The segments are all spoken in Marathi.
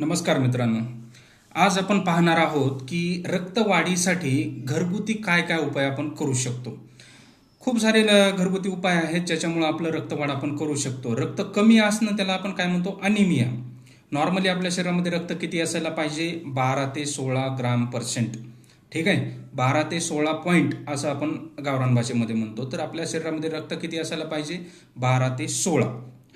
नमस्कार मित्रांनो. आज आपण पाहणार आहोत की रक्तवाढीसाठी घरगुती काय काय उपाय आपण करू शकतो. खूप सारे ल- घरगुती उपाय आहेत ज्याच्यामुळे आपलं रक्तवाढ आपण करू शकतो. रक्त कमी असणं त्याला आपण काय म्हणतो? अनिमिया. नॉर्मली आपल्या शरीरामध्ये रक्त किती असायला पाहिजे? बारा ते सोळा ग्राम पर्सेंट ठीक आहे? बारा ते सोळा पॉईंट असं आपण गावरान भाषेमध्ये म्हणतो. तर आपल्या शरीरामध्ये रक्त किती असायला पाहिजे? बारा ते सोळा.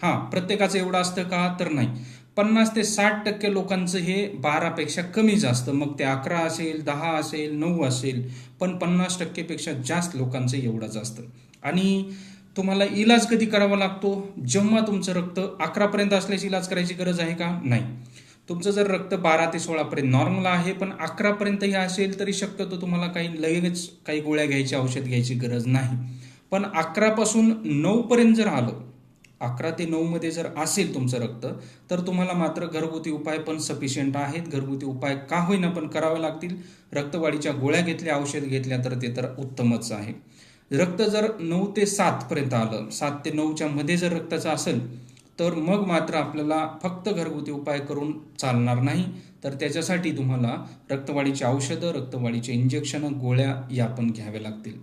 हां प्रत्येकाचं एवढं असतं का? तर नाही. पन्नास ते साठ टक्के लोकांचं हे बारापेक्षा कमीच असतं मग ते अकरा असेल दहा असेल नऊ असेल पण पन्नास टक्केपेक्षा जास्त लोकांचं एवढंच असतं आणि तुम्हाला इलाज कधी करावा लागतो? जेव्हा तुमचं रक्त अकरापर्यंत असल्यास इलाज करायची गरज आहे का? नाही. तुमचं जर रक्त बारा ते सोळापर्यंत नॉर्मल आहे पण अकरापर्यंतही असेल तरी शक्यतो तुम्हाला काही लगेच काही गोळ्या घ्यायची औषध घ्यायची गरज नाही. पण अकरापासून नऊपर्यंत जर आलं अकरा ते नऊ मध्ये जर असेल तुमचं रक्त तर तुम्हाला मात्र घरगुती उपाय पण सफिशियंट आहेत. घरगुती उपाय का होईना पण करावे लागतील. रक्तवाढीच्या गोळ्या घेतल्या औषध घेतल्या तर ते तर उत्तमच आहे. रक्त जर नऊ ते सात पर्यंत आलं सात ते नऊच्या मध्ये जर रक्ताचं असेल तर मग मात्र आपल्याला फक्त घरगुती उपाय करून चालणार नाही. तर त्याच्यासाठी तुम्हाला रक्तवाढीची औषधं रक्तवाढीचे इंजेक्शनं गोळ्या या पण घ्याव्या लागतील.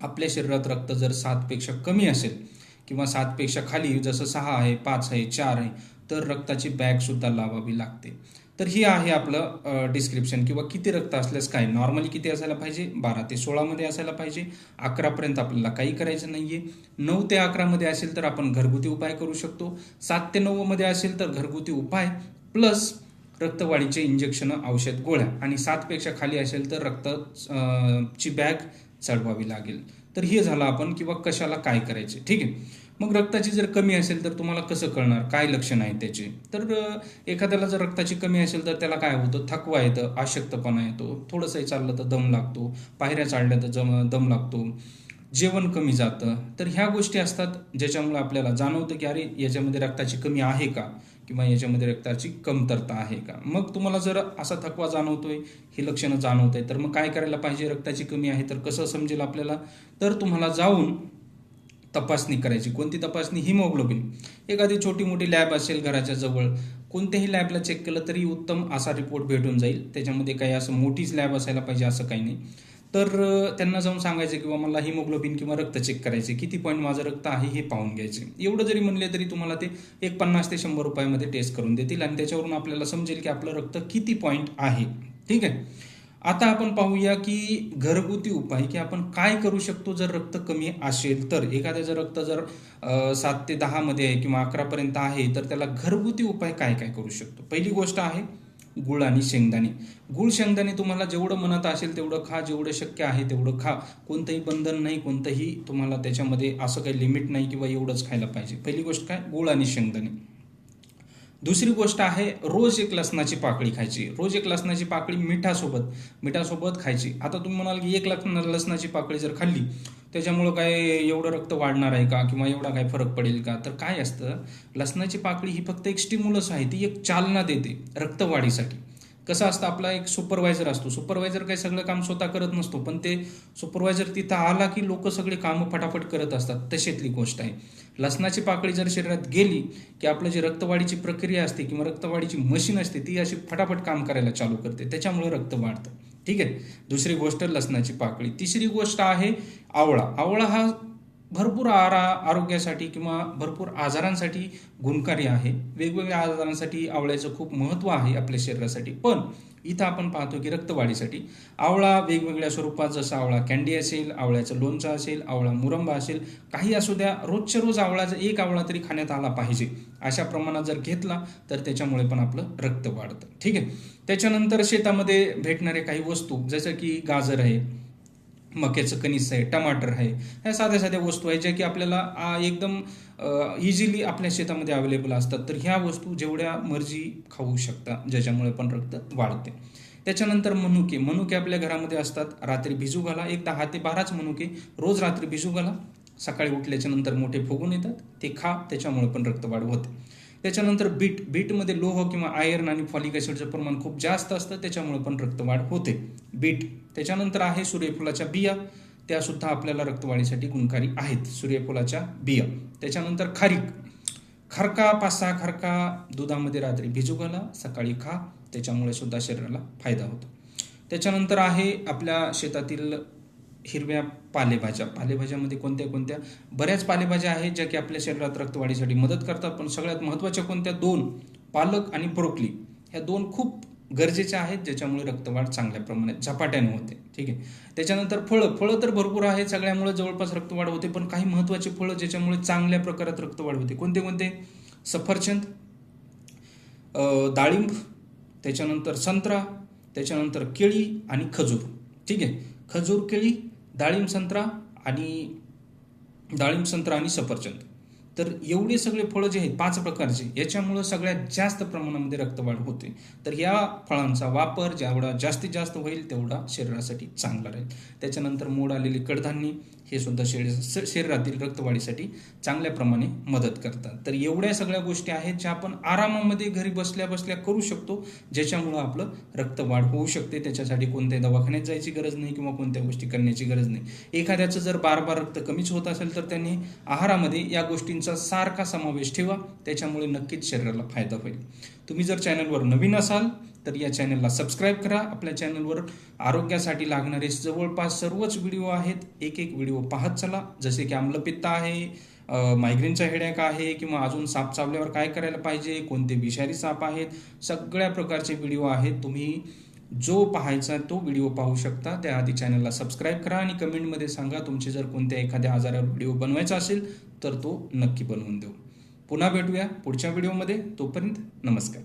आपल्या शरीरात रक्त जर सातपेक्षा कमी असेल किंवा सातपेक्षा खाली जसं सहा आहे पाच आहे चार आहे तर रक्ताची बॅगसुद्धा लावावी लागते. तर ही आहे आपलं डिस्क्रिप्शन किंवा किती रक्त असल्यास काय? नॉर्मली किती असायला पाहिजे? बारा ते सोळामध्ये असायला पाहिजे. अकरापर्यंत आपल्याला काही करायचं नाही आहे नऊ ते अकरामध्ये असेल तर आपण घरगुती उपाय करू शकतो. सात ते नऊमध्ये असेल तर घरगुती उपाय प्लस रक्तवाढीचे इंजेक्शन औषध गोळ्या. आणि सातपेक्षा खाली असेल तर रक्त ची बॅग चढवावी लागेल. तर हे झालं आपण किंवा कशाला काय करायचे? ठीक आहे. मग रक्ताची जर कमी असेल तर तुम्हाला कसं कळणार? काय लक्षण आहे त्याचे? तर एखाद्याला जर रक्ताची कमी असेल तर त्याला काय होतं? थकवा येतं अशक्तपणा येतो थोडंसंही चाललं तर दम लागतो पायऱ्या चालल्या तर जम दम लागतो. जेवण कमी जातं. तर ह्या गोष्टी असतात ज्याच्यामुळे आपल्याला जाणवतं की अरे याच्यामध्ये रक्ताची कमी आहे का? किंवा याच्यामध्ये रक्ताची कमतरता आहे का? मग तुम्हाला जर असा थकवा जाणवतोय ही लक्षणं जाणवत आहे तर मग काय करायला पाहिजे? रक्ताची कमी आहे तर कसं समजेल आपल्याला? तर तुम्हाला जाऊन तपासणी करायची. कोणती तपासणी? हिमोग्लोबिन. एखादी छोटी मोठी लॅब असेल घराच्या जवळ कोणत्याही लॅबला चेक केलं तरी उत्तम असा रिपोर्ट भेटून जाईल. त्याच्यामध्ये काही असं मोठीच लॅब असायला पाहिजे असं काही नाही. तर त्यांना जाऊन सांगायचं किंवा मला हिमोग्लोबिन किंवा रक्त चेक करायचे किती पॉईंट माझं रक्त आहे हे पाहून घ्यायचे एवढं जरी म्हणले तरी तुम्हाला ते एक पन्नास ते शंभर रुपयामध्ये टेस्ट करून देतील आणि त्याच्यावरून आपल्याला समजेल की आपलं रक्त किती पॉईंट आहे. ठीक आहे? आता आपण पाहूया की घरगुती उपाय की आपण काय करू शकतो जर रक्त कमी असेल तर. एखाद्याचं रक्त जर सात ते दहामध्ये आहे किंवा अकरापर्यंत आहे तर त्याला घरगुती उपाय काय काय करू शकतो? पहिली गोष्ट आहे गुळ आणि शेंगदाणे. गुळ शेंगदाणे तुम्हाला जेवढं मनात असेल तेवढं खा जेवढं शक्य आहे तेवढं खा. कोणतंही बंधन नाही कोणतंही तुम्हाला त्याच्यामध्ये असं काही लिमिट नाही किंवा एवढंच खायला पाहिजे. पहिली गोष्ट काय? गुळ आणि शेंगदाणे. दुसरी गोष्ट आहे रोज एक लसणाची पाकळी खायची. रोज एक लसणाची पाकळी मिठासोबत मिठासोबत खायची. आता तुम्ही म्हणाल की एक लस लसणाची पाकळी जर खाल्ली त्याच्यामुळं काय एवढं रक्त वाढणार आहे का? किंवा एवढा काय फरक पडेल का? तर काय असतं लसणाची पाकळी ही फक्त एक स्टिम्युलस आहे ती एक चालना देते रक्तवाढीसाठी. कसं असतं आपला एक सुपरवायझर असतो. सुपरवायझर काही सगळं काम स्वतः करत नसतो पण ते सुपरवायझर तिथं आला की लोक सगळे कामं फटाफट करत असतात. तशातली गोष्ट आहे. लसणाची पाकळी जर शरीरात गेली की आपलं जी रक्तवाढीची प्रक्रिया असते किंवा रक्तवाढीची मशीन असते ती अशी फटाफट काम करायला चालू करते. त्याच्यामुळे रक्त वाढतं. ठीक आहे. दुसरी गोष्ट लसणाची पाकळी. तिसरी गोष्ट आहे आवळा. आवळा हा भरपूर आरा आरोग्यासाठी किंवा भरपूर आजारांसाठी गुणकारी आहे. वेगवेगळ्या आजारांसाठी आवळ्याचं खूप महत्त्व आहे आपल्या शरीरासाठी. पण इथं आपण पाहतो की रक्तवाढीसाठी आवळा वेगवेगळ्या स्वरूपात जसं आवळा कॅन्डी असेल आवळ्याचं लोणचं असेल आवळा मुरंबा असेल काही असू द्या रोजच्या रोज आवळाचा एक आवळा तरी खाण्यात आला पाहिजे. अशा प्रमाणात जर घेतला तर त्याच्यामुळे पण आपलं रक्त वाढतं. ठीक आहे? त्याच्यानंतर शेतामध्ये भेटणारे काही वस्तू जसं की गाजर आहे मक्याचं कणीस आहे टमाटर आहे ह्या साध्या साध्या वस्तू आहेत ज्या की आपल्याला एकदम इझिली आपल्या शेतामध्ये अवेलेबल असतात. तर ह्या वस्तू जेवढ्या मर्जी खाऊ शकता ज्याच्यामुळे पण रक्त वाढते. त्याच्यानंतर मनुके. मनुके आपल्या घरामध्ये असतात. रात्री भिजू घाला. एक दहा ते बाराच मनुके रोज रात्री भिजू घाला. सकाळी उठल्याच्या नंतर मोठे फुगून येतात. ते खा. त्याच्यामुळे पण रक्तवाढ होते. त्याच्यानंतर बीट बीटमध्ये लोह किंवा आयर्न आणि फॉलिक ॲसिडचं प्रमाण खूप जास्त असतं त्याच्यामुळे पण रक्तवाढ होते. बीट त्याच्यानंतर आहे सूर्यफुलाच्या बिया. त्यासुद्धा आपल्याला रक्तवाढीसाठी गुणकारी आहेत सूर्यफुलाच्या बिया. त्याच्यानंतर खारीक. खरका पाच सहा खरका दुधामध्ये रात्री भिजू घाला सकाळी खा त्याच्यामुळे सुद्धा शरीराला फायदा होतो. त्याच्यानंतर आहे आपल्या शेतातील हिरव्या पालेभाज्या. पालेभाज्यामध्ये कोणत्या कोणत्या? बऱ्याच पालेभाज्या आहेत ज्या की आपल्या शरीरात रक्तवाढीसाठी मदत करतात पण सगळ्यात महत्त्वाच्या कोणत्या? दोन पालक आणि ब्रोकली. ह्या दोन खूप गरजेच्या आहेत ज्याच्यामुळे रक्तवाढ चांगल्या प्रमाणात झपाट्याने होते. ठीक आहे? त्याच्यानंतर फळं. फळं तर भरपूर आहेत सगळ्यामुळे जवळपास रक्तवाढ होते पण काही महत्त्वाचे फळं ज्याच्यामुळे चांगल्या प्रकारात रक्तवाढ होते. कोणते कोणते? सफरचंद डाळिंब त्याच्यानंतर संत्रा त्याच्यानंतर केळी आणि खजूर. ठीक आहे? खजूर केळी डाळिंब संत्रा आणि डाळिंब संत्रा आणि सफरचंद. तर एवढे सगळे फळं जे आहेत पाच प्रकारचे याच्यामुळं सगळ्यात जास्त प्रमाणामध्ये रक्तवाढ होते. तर या फळांचा वापर जेवढा जास्तीत जास्त होईल तेवढा शरीरासाठी चांगला राहील. त्याच्यानंतर मोड आलेली कडधान्ये हे सुद्धा शरीर शरीरातील रक्तवाढीसाठी चांगल्या प्रमाणे मदत करतात. तर एवढ्या सगळ्या गोष्टी आहेत ज्या आपण आरामामध्ये घरी बसल्या बसल्या करू शकतो ज्याच्यामुळं आपलं रक्तवाढ होऊ शकते. त्याच्यासाठी कोणत्या दवाखान्यात जायची गरज नाही किंवा कोणत्या गोष्टी करण्याची गरज नाही. एखाद्याचं जर बार बार रक्त कमीच होत असेल तर त्यांनी आहारामध्ये या गोष्टींचा सारखा समावेश ठेवा. त्याच्यामुळे नक्कीच शरीराला फायदा होईल. तुम्ही जर चॅनलवर नवीन असाल तर या चॅनलला सबस्क्राईब करा. आपल्या चॅनलवर आरोग्यासाठी लागणारे जवळपास सर्वच व्हिडिओ आहेत. एक एक व्हिडिओ पाहत चला. जसे की आम्लपित्त आहे मायग्रेनचा हेडॅक आहे किंवा अजून साप चावल्यावर काय करायला पाहिजे कोणते विषारी साप आहेत सगळ्या प्रकारचे व्हिडिओ आहेत. तुम्ही जो पाहायचा तो व्हिडिओ पाहू शकता. त्याआधी चॅनलला सबस्क्राईब करा आणि कमेंटमध्ये सांगा तुमचे जर कोणत्या एखाद्या आजारावर व्हिडिओ बनवायचा असेल तर तो नक्की बनवून देऊ. पुन्हा भेटूया पुढच्या व्हिडिओमध्ये तोपर्यंत नमस्कार.